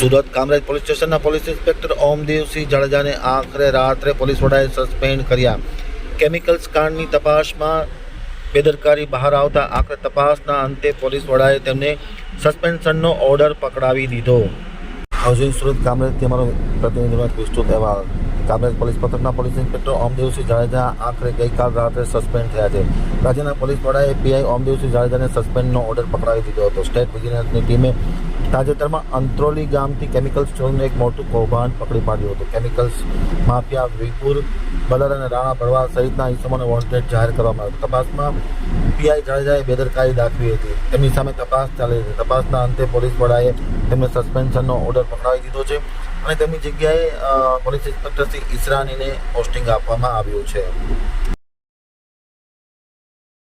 Surat Kamrej police સ્ટેશનના police inspector Omdevsinh જાડેજાને આખરે રાત્રે પોલીસ વડાએ સસ્પેન્ડ કર્યા. કેમિકલ્સ કાંડની તપાસમાં બેદરકારી બહાર આવતા આખરે તપાસના અંતે પોલીસ વડાએ તેમને સસ્પેન્શનનો ઓર્ડર પકડાવી દીધો. હાઉસિંગ સુરત કામરેજથી અમારો પ્રતિનિધિમાં વિસ્તૃત અહેવાલ. કામરેજ પોલીસ પથકના પોલીસ ઇન્સ્પેક્ટર ઓમદેવસિંહ જાડેજા આખરે ગઈકાલ રાત્રે સસ્પેન્ડ થયા છે. રાજ્યના પોલીસ વડાએ પીઆઈ ઓમદેવસિંહ જાડેજાને સસ્પેન્ડનો ઓર્ડર પકડાવી દીધો હતો. સ્ટેટ વિજિલન્સની ટીમે તાજેતરમાં અંત્રોલી ગામથી કેમિકલ સ્ટોરનું એક મોટું કૌભાંડ પકડી પાડ્યું હતું. કેમિકલ્સ માફિયા વિપુર બલર અને રાણા ભરવા સહિતના ઇસમોને વોન્ટેડ જાહેર કરવામાં આવ્યું. તપાસમાં પીઆઈ જાડેજાએ બેદરકારી દાખવી હતી. તેમની સામે તપાસ ચાલી હતી તપાસના અંતે પોલીસ વડાએ તેમને સસ્પેન્શનનો ઓર્ડર પકડાવી દીધો છે અને તેમની જગ્યાએ પોલીસ ઇન્સ્પેક્ટર શ્રી ઈસરાનીને પોસ્ટિંગ આપવામાં આવ્યું છે.